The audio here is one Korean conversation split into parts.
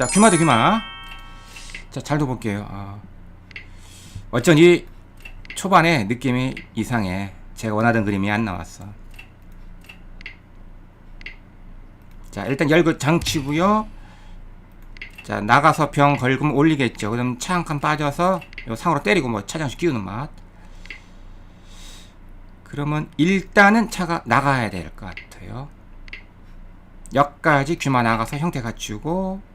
자 귀마다 귀마. 자잘 둬볼게요. 아. 어쩐지 초반에 느낌이 이상해. 제가 원하던 그림이 안 나왔어. 자 일단 열그 장치고요. 자 나가서 병 걸금 올리겠죠. 그럼 차 한 칸 빠져서 요 상으로 때리고 뭐 차장식 끼우는 맛. 그러면 일단은 차가 나가야 될 것 같아요. 역까지 귀마 나가서 형태 갖추고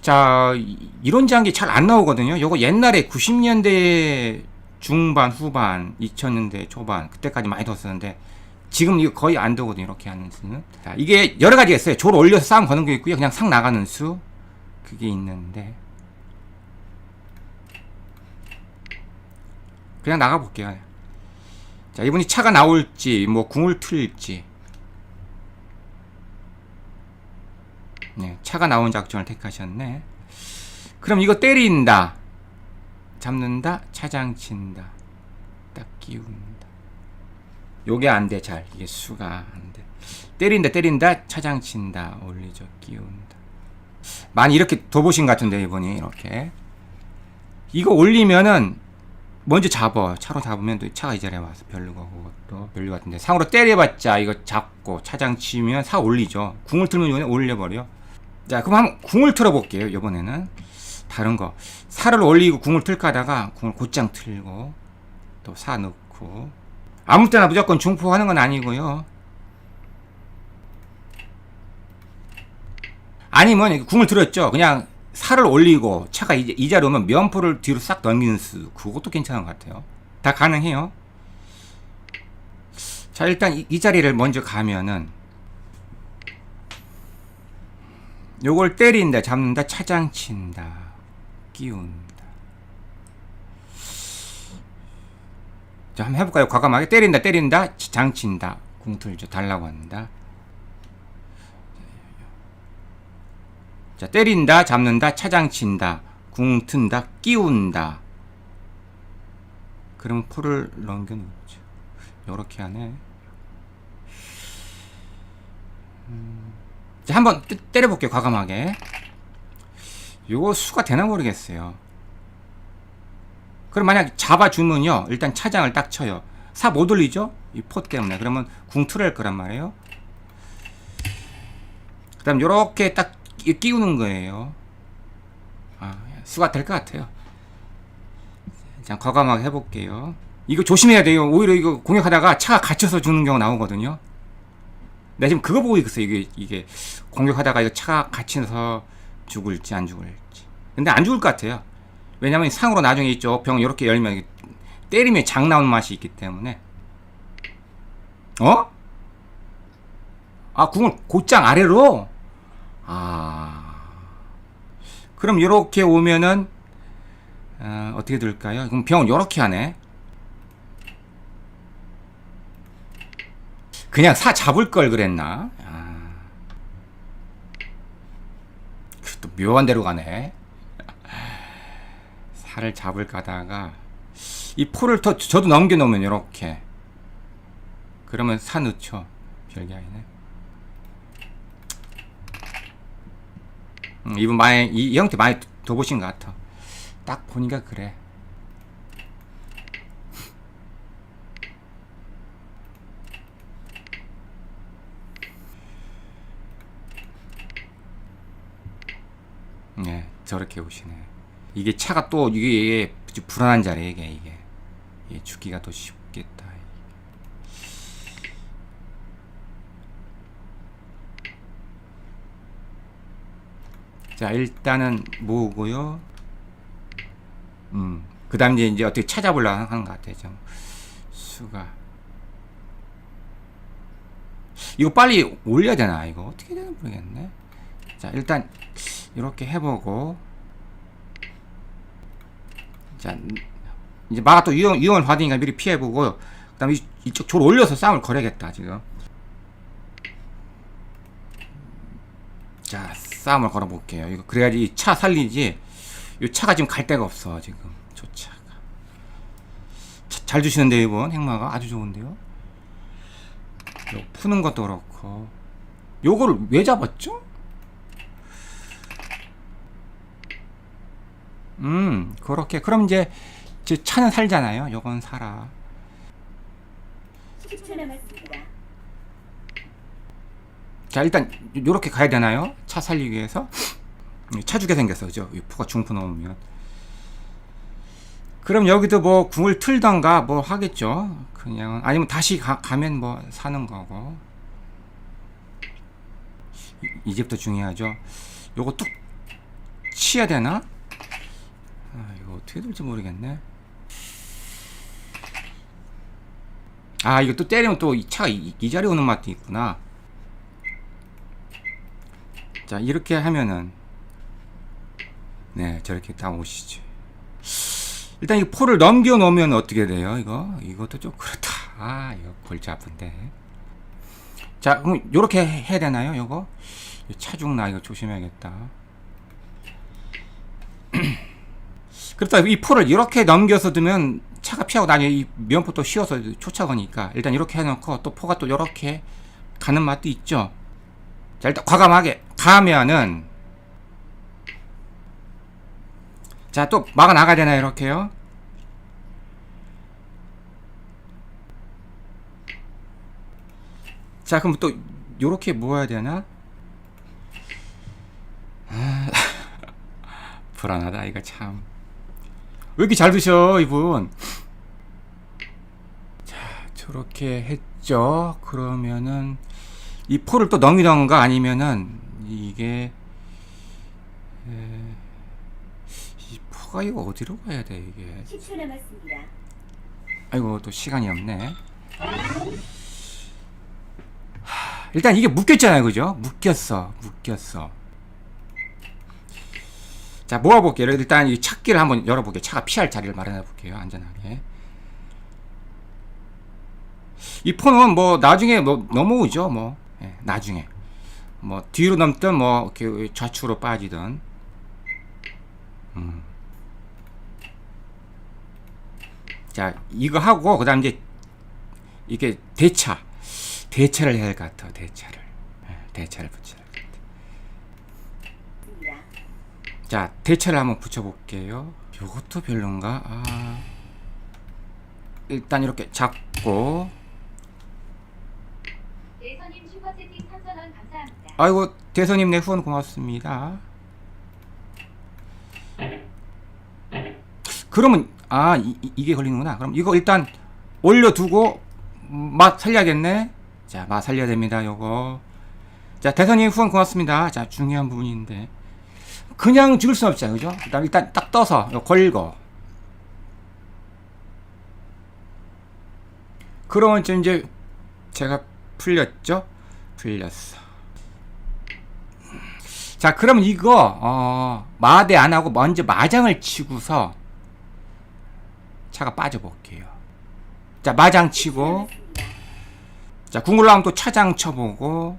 자 이- 이런 장기 잘 안 나오거든요. 요거 옛날에 90년대 중반 후반 2000년대 초반 그때까지 많이 뒀었는데 지금 이거 거의 안 되거든요 이렇게 하는 수는. 자 이게 여러 가지가 있어요. 조를 올려서 싸움 거는 게 있고요. 그냥 상 나가는 수 그게 있는데. 그냥 나가 볼게요. 자 이분이 차가 나올지 뭐 궁을 틀지 네 차가 나온 작전을 택하셨네. 그럼 이거 때린다. 잡는다 차장친다. 딱 끼운다. 요게 안 돼 잘. 이게 수가 안 돼. 때린다 때린다 차장친다. 올리죠 끼운다. 많이 이렇게 둬보신 것 같은데 이분이 이렇게. 이거 올리면은 먼저 잡어 차로 잡으면 또 차가 이 자리에 와서 별로고 그것도 별로 같은데. 상으로 때려봤자 이거 잡고 차장 치면 사 올리죠. 궁을 틀면 이번에 올려버려 자 그럼 한번 궁을 틀어볼게요 이번에는. 다른 거. 사를 올리고 궁을 틀까 하다가 궁을 곧장 틀고 또 사 넣고. 아무 때나 무조건 중포하는 건 아니고요. 아니면 궁을 들었죠? 그냥 살을 올리고 차가 이, 이 자리 오면 면포를 뒤로 싹 넘기는 수 그것도 괜찮은 것 같아요. 다 가능해요? 자 일단 이, 이 자리를 먼저 가면은 요걸 때린다 잡는다 차장친다 끼운다. 자 한번 해볼까요? 과감하게 때린다 때린다 장친다 궁틀죠 달라고 한다. 자 때린다 잡는다 차장친다 궁 튼다 끼운다. 그러면 풀을 넘겨놓죠. 요렇게 하네. 음, 자 한번 때- 때려볼게요 과감하게. 요거 수가 되나 모르겠어요. 그럼 만약 잡아주면요 일단 차장을 딱 쳐요. 사 못 올리죠? 이 포 때문에. 그러면 궁 틀을 거란 말이에요. 그 다음 요렇게 딱 끼- 끼우는 거예요. 아 수가 될 것 같아요. 자 과감하게 해볼게요. 이거 조심해야 돼요. 오히려 이거 공격하다가 차가 갇혀서 죽는 경우 나오거든요 내가 지금 그거 보고 있었어요 이게 이게 공격하다가 이거 차가 갇혀서 죽을지 안 죽을지. 근데 안 죽을 것 같아요. 왜냐면 상으로 나중에 있죠 병 이렇게 열면 때리면 장 나오는 맛이 있기 때문에. 어? 아 궁을 곧장 아래로? 아. 그럼 이렇게 오면은 어, 어떻게 될까요? 그럼 병은 이렇게 하네 그냥 사 잡을 걸 그랬나? 아. 그또 묘한 데로 가네. 살을 잡을 가다가 이 포를 더 저도 넘겨 놓으면 이렇게 그러면 사 넣죠. 별게 아니네. 음, 이분 많이 이, 이 형태 많이 둬보신 것 같아. 딱 보니까 그래. 네, 저렇게 오시네. 이게 차가 또 이게 불안한 자리에 이게 이게 이게 죽기가 더 쉽겠다. 자, 일단은 모으고요. 음, 그다음 이제 이제 어떻게 찾아보려고 하는 것 같아요. 좀 수가 이거 빨리 올려야 되나 이거 어떻게 되나 모르겠네. 자, 일단 이렇게 해보고 자 이제 마가 또 유형, 유형을 받으니까 미리 피해보고 그 다음에 이- 이쪽 조를 올려서 싸움을 걸어야겠다 지금. 자 싸움을 걸어볼게요. 이거 그래야지 이 차 살리지. 이 차가 지금 갈 데가 없어 지금. 저 차가. 자, 잘 주시는데 이번 행마가. 아주 좋은데요? 요 푸는 것도 그렇고. 요거를 왜 잡았죠? 음, 그렇게. 그럼 이제 저 차는 살잖아요. 요건 살아. 10초 남았습니다. 자, 일단 요렇게 가야 되나요? 차 살리기 위해서. 차 주게 생겼어. 그죠? 이 포가 중포 넣으면. 그럼 여기도 뭐 궁을 틀던가 뭐 하겠죠. 그냥 아니면 다시 가, 가면 뭐 사는 거고. 이- 이제부터 중요하죠. 요거 뚝 치야 되나? 아, 이거 어떻게 될지 모르겠네. 아, 이거 또 때리면 또 이 차가 이, 이 자리에 오는 맛도 있구나. 자, 이렇게 하면은 네, 저렇게 딱 오시지. 일단 이 포를 넘겨 놓으면 어떻게 돼요? 이거 이것도 좀 그렇다. 아, 이거 골치 아픈데. 자, 그럼 요렇게 해- 해야 되나요? 요거 이 차중 나 이거 조심해야겠다. 그렇다 이 포를 이렇게 넘겨서 두면 차가 피하고 나중에 이 면포 또 씌워서 쫓아가니까 일단 이렇게 해놓고 또 포가 또 이렇게 가는 맛도 있죠. 자 일단 과감하게 가면은 자 또 막아 나가야 되나요 이렇게요? 자 그럼 또 요렇게 모아야 되나? 아, 불안하다 이거 참. 왜 이렇게 잘 드셔 이분? 자 저렇게 했죠. 그러면은 이 포를 또 넘기던가 아니면은 이게 에, 이 포가 이거 어디로 가야 돼 이게? 10초 남았습니다. 아이고 또 시간이 없네. 하, 일단 이게 묶였잖아요, 그죠? 묶였어, 묶였어. 자 모아볼게요. 일단 이 찾기를 한번 열어볼게요. 차가 피할 자리를 마련해 볼게요, 안전하게. 이 포는 뭐 나중에 뭐 넘어오죠, 뭐 예, 나중에 뭐 뒤로 넘든 뭐 이렇게 좌측으로 빠지든. 음. 자 이거 하고 그다음 이제 이게 대차 대차를 해야 할 것 같아 대차를 예, 대차를 붙여야 할 것 같아. 자 대차를 한번 붙여볼게요. 요것도 별론가? 아. 일단 이렇게 잡고. 예선님 슈퍼채팅 3,000원 감사합니다. 아이고 대선님 내 후원 고맙습니다. 그러면 아 이, 이- 이게 걸리는구나. 그럼 이거 일단 올려두고 음, 맛 살려야겠네? 자맛 살려야 됩니다 요거. 자 대선님 후원 고맙습니다. 자 중요한 부분인데 그냥 죽을 순 없잖아요. 그죠? 일단, 일단 딱 떠서 걸고. 그러면 좀 이제 제가 풀렸죠? 풀렸어. 자 그럼 이거 어, 마대 안 하고 먼저 마장을 치고서 차가 빠져 볼게요. 자 마장 치고. 자 궁을 나오면 또 차장 쳐보고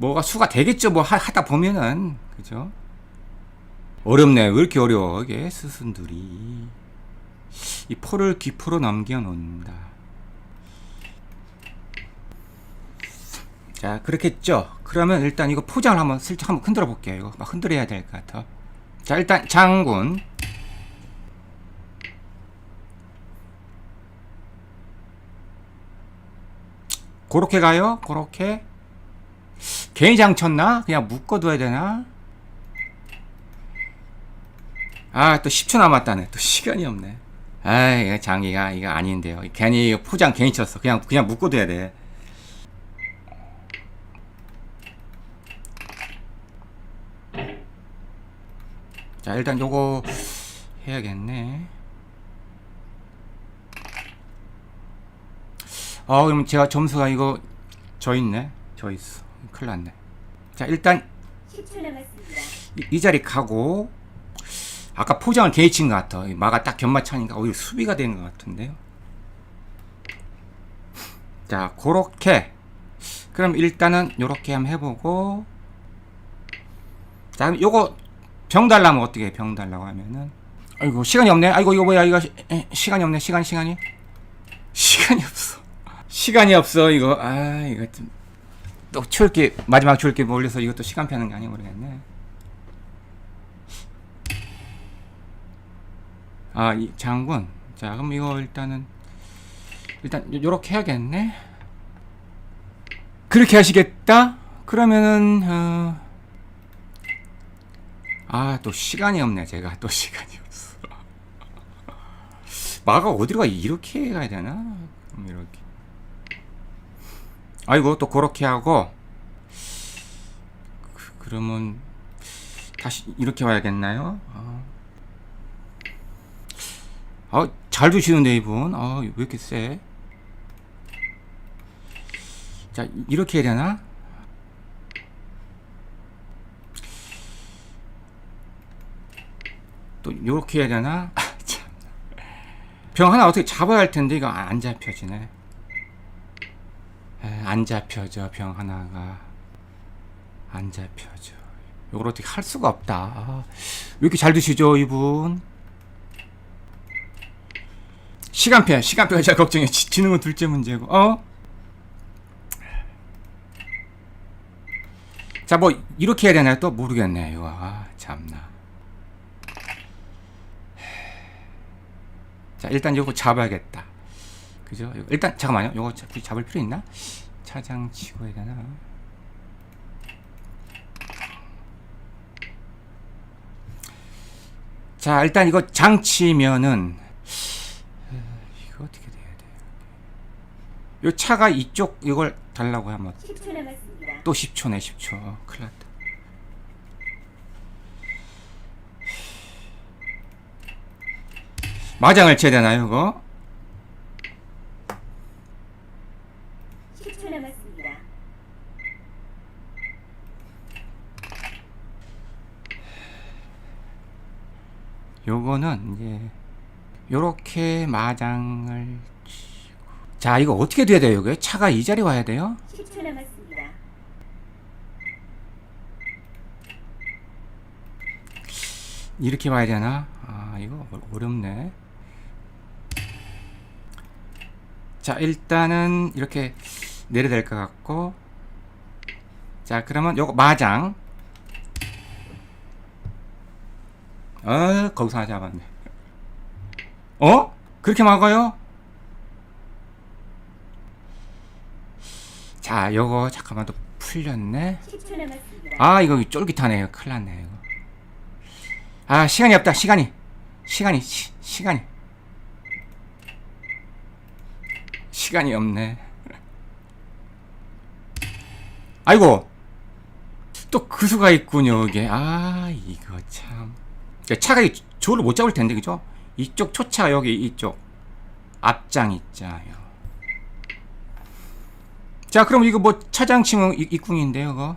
뭐가 수가 되겠죠. 뭐 하, 하다 보면은. 그죠? 어렵네 왜 이렇게 어려워 이게 스승들이. 이 포를 귀포로 넘겨 놓는다. 자 그렇겠죠. 그러면 일단 이거 포장을 한번 슬쩍 한번 흔들어 볼게요. 이거 막 흔들어야 될 것 같아. 자 일단 장군. 그렇게 가요? 그렇게 괜히 장쳤나? 그냥 묶어둬야 되나? 아 또 10초 남았다네. 또 시간이 없네. 아 이거 장기가 이거 아닌데요. 괜히 포장 괜히 쳤어. 그냥 그냥 묶어둬야 돼. 자 일단 요거 해야겠네. 아 그럼 제가 점수가 이거 져 있네. 져 있어 큰일 났네. 자 일단 10초 남았습니다. 이, 이 자리 가고 아까 포장을 개친것 같아. 이 마가 딱 견마차니까 오히려 수비가 되는 것 같은데요 자 그렇게. 그럼 일단은 요렇게 한번 해보고. 자 요거 병 달라면 어떻게 해? 병 달라고 하면은. 아이고 시간이 없네. 아이고 이거 뭐야? 이거 시, 에, 시간이 없네. 시간 시간이? 시간이 없어. 시간이 없어 이거. 아 이거 좀 또 추울게 마지막 추울게 몰려서 이것도 시간 펴는 게 아니고 모르겠네 아, 이 장군. 자, 그럼 이거 일단은 일단 요- 요렇게 해야겠네. 그렇게 하시겠다? 그러면은 어... 아, 또 시간이 없네. 제가 또 시간이 없어. 마가 어디로 가? 이렇게 가야 되나? 이렇게. 아이고, 또 그렇게 하고 그, 그러면 다시 이렇게 와야겠나요? 아. 아, 잘 두시는데 이분. 아, 왜 이렇게 세? 자, 이- 이렇게 해야 되나? 또 요렇게 해야 되나? 아, 참. 병 하나 어떻게 잡아야 할 텐데 이거 안 잡혀지네. 에, 안 잡혀져 병 하나가 안 잡혀져. 이걸 어떻게 할 수가 없다. 아, 왜 이렇게 잘 드시죠 이분? 시간표, 시간표가 제일 걱정해. 지, 지는 건 둘째 문제고. 어? 자, 뭐 이렇게 해야 되나요? 또 모르겠네. 이거 아, 참나. 자, 일단 요거 잡아야겠다. 그죠? 이거 일단 잠깐만요. 굳이 잡을 필요 있나? 차장 치고 해야 되나? 자, 일단 이거 장치면은 이거 어떻게 돼야 돼요? 요 차가 이쪽 이걸 달라고 하면 10초 남았습니다. 또 10초네 10초 큰일 났다 마장을 쳐야 되나요 이거? 10초 남았습니다. 요거는 이제 요렇게 마장을 치고 자 이거 어떻게 돼야 돼요 이게 차가 이 자리 와야 돼요? 10초 남았습니다. 이렇게 와야 되나? 아 이거 어- 어렵네 자 일단은 이렇게 내려야 될 것 같고 자 그러면 요거 마장 어 거기서 하나 잡았네. 어? 그렇게 막아요? 자 요거 잠깐만 또 풀렸네. 10초 남았습니다. 아 이거 쫄깃하네요. 큰일 났네 이거. 아 시간이 없다. 시간이. 시간이. 시, 시간이. 시간이 없네. 아이고. 또 그 수가 있군요 이게. 아 이거 참. 야, 차가 이 조를 못 잡을 텐데 그죠 이쪽 초차 여기 이쪽 앞장 있자요 자 그럼 이거 뭐 차장 치면 이- 이궁인데요 이거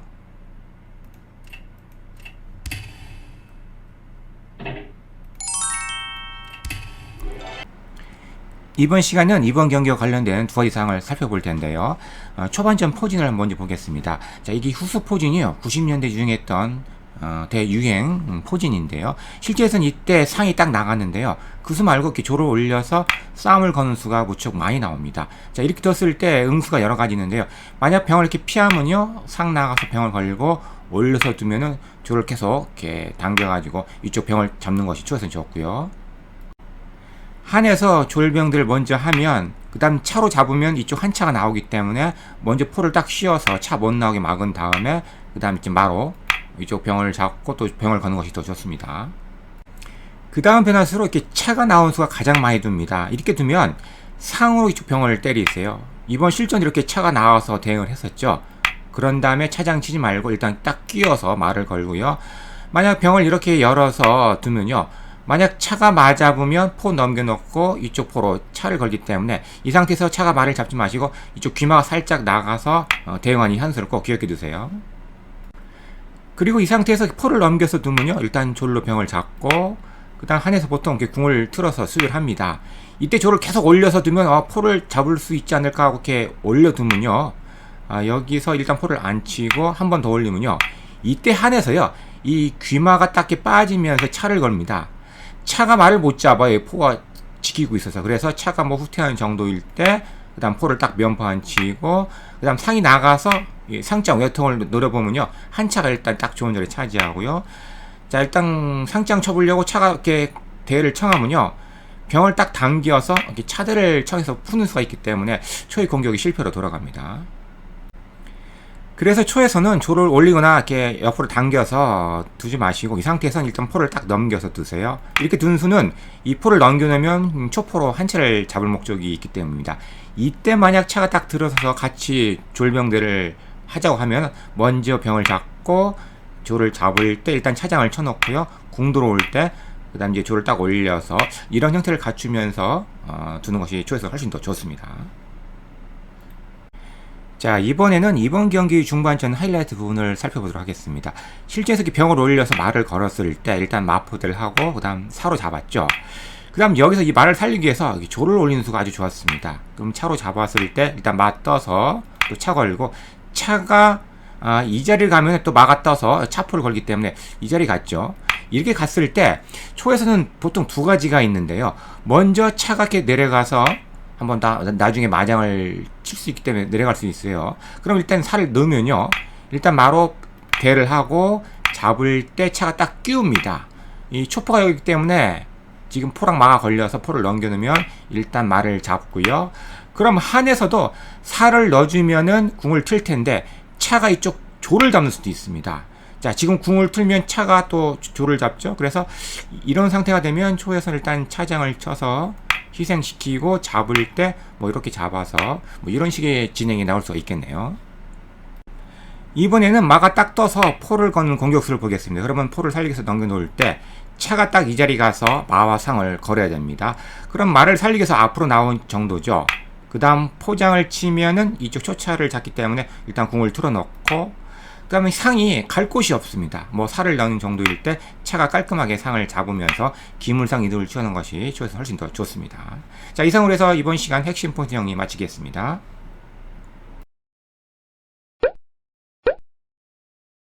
이번 시간은 이번 경기와 관련된 두 가지 사항을 살펴볼 텐데요. 어, 초반전 포진을 먼저 보겠습니다. 자, 이게 후수 포진이요. 90년대 유행했던 어, 대유행 음, 포진인데요. 실제에서는 이때 상이 딱 나갔는데요. 그 수 말고 이렇게 조를 올려서 싸움을 거는 수가 무척 많이 나옵니다. 자, 이렇게 뒀을 때 응수가 여러 가지 있는데요. 만약 병을 이렇게 피하면요. 상 나가서 병을 걸고 올려서 두면은 조를 계속 이렇게 당겨가지고 이쪽 병을 잡는 것이 추에서는 좋고요. 한에서 졸병들을 먼저 하면 그 다음 차로 잡으면 이쪽 한 차가 나오기 때문에 먼저 포를 딱 씌워서 차 못 나오게 막은 다음에 그 다음 이제 마로 이쪽 병을 잡고 또 병을 거는 것이 더 좋습니다. 그 다음 변화수로 이렇게 차가 나온 수가 가장 많이 둡니다. 이렇게 두면 상으로 이쪽 병을 때리세요. 이번 실전 이렇게 차가 나와서 대응을 했었죠. 그런 다음에 차장 치지 말고 일단 딱 끼워서 말을 걸고요. 만약 병을 이렇게 열어서 두면요. 만약 차가 맞아보면 포 넘겨놓고 이쪽 포로 차를 걸기 때문에 이 상태에서 차가 말을 잡지 마시고 이쪽 귀마가 살짝 나가서 어, 대응하는 현수를 꼭 기억해 두세요. 그리고 이 상태에서 포를 넘겨서 두면요. 일단 졸로 병을 잡고 그 다음 한에서 보통 이렇게 궁을 틀어서 수비를 합니다. 이때 졸을 계속 올려서 두면 아, 포를 잡을 수 있지 않을까 하고 이렇게 올려두면요. 아, 여기서 일단 포를 안 치고 한 번 더 올리면요. 이때 한에서요. 이 귀마가 딱히 빠지면서 차를 걸립니다. 차가 말을 못 잡아요. 포가 지키고 있어서. 그래서 차가 뭐 후퇴하는 정도일 때, 그 다음 포를 딱 면포 안 치고, 그 다음 상이 나가서 이 상장 외통을 노려보면요. 한 차가 일단 딱 좋은 자리 차지하고요. 자, 일단 상장 쳐보려고 차가 이렇게 대를 청하면요. 병을 딱 당겨서 이렇게 차들을 쳐서 푸는 수가 있기 때문에 초의 공격이 실패로 돌아갑니다. 그래서 초에서는 조를 올리거나 이렇게 옆으로 당겨서 두지 마시고 이 상태에서는 일단 포를 딱 넘겨서 두세요. 이렇게 둔 수는 이 포를 넘겨놓으면 초포로 한 채를 잡을 목적이 있기 때문입니다. 이때 만약 차가 딱 들어서서 같이 졸병대를 하자고 하면 먼저 병을 잡고 조를 잡을 때 일단 차장을 쳐놓고요. 궁 들어올 때 그다음 이제 조를 딱 올려서 이런 형태를 갖추면서 어, 두는 것이 초에서 훨씬 더 좋습니다. 자 이번에는 이번 경기 중반전 하이라이트 부분을 살펴보도록 하겠습니다. 실제에서 병을 올려서 말을 걸었을 때 일단 마포들 하고 그다음 사로 잡았죠. 그다음 여기서 이 말을 살리기 위해서 이 조를 올리는 수가 아주 좋았습니다. 그럼 차로 잡았을 때 일단 마 떠서 또 차 걸고 차가 아, 이 자리를 가면 또 마가 떠서 차포를 걸기 때문에 이 자리 갔죠. 이렇게 갔을 때 초에서는 보통 두 가지가 있는데요. 먼저 차가 이렇게 내려가서 한번 다 나중에 마장을 칠 수 있기 때문에 내려갈 수 있어요. 그럼 일단 살을 넣으면요. 일단 마로 대를 하고 잡을 때 차가 딱 끼웁니다. 이 초포가 여기 있기 때문에 지금 포랑 마가 걸려서 포를 넘겨놓으면 일단 말을 잡고요. 그럼 한에서도 살을 넣어주면은 궁을 틀 텐데 차가 이쪽 조를 잡는 수도 있습니다. 자, 지금 궁을 틀면 차가 또 조를 잡죠. 그래서 이런 상태가 되면 초에서는 일단 차장을 쳐서 희생시키고 잡을 때 뭐 이렇게 잡아서 뭐 이런 식의 진행이 나올 수가 있겠네요. 이번에는 마가 딱 떠서 포를 거는 공격수를 보겠습니다. 그러면 포를 살리기 위해서 넘겨놓을 때 차가 딱 이 자리 가서 마와 상을 걸어야 됩니다. 그럼 마를 살리기 위해서 앞으로 나온 정도죠. 그 다음 포장을 치면은 이쪽 초차를 잡기 때문에 일단 궁을 틀어놓고 그 다음에 상이 갈 곳이 없습니다. 뭐 살을 넣는 정도일 때 차가 깔끔하게 상을 잡으면서 기물상 이동을 취하는 것이 초에서 훨씬 더 좋습니다. 자 이상으로 해서 이번 시간 핵심 포인트 정리 마치겠습니다.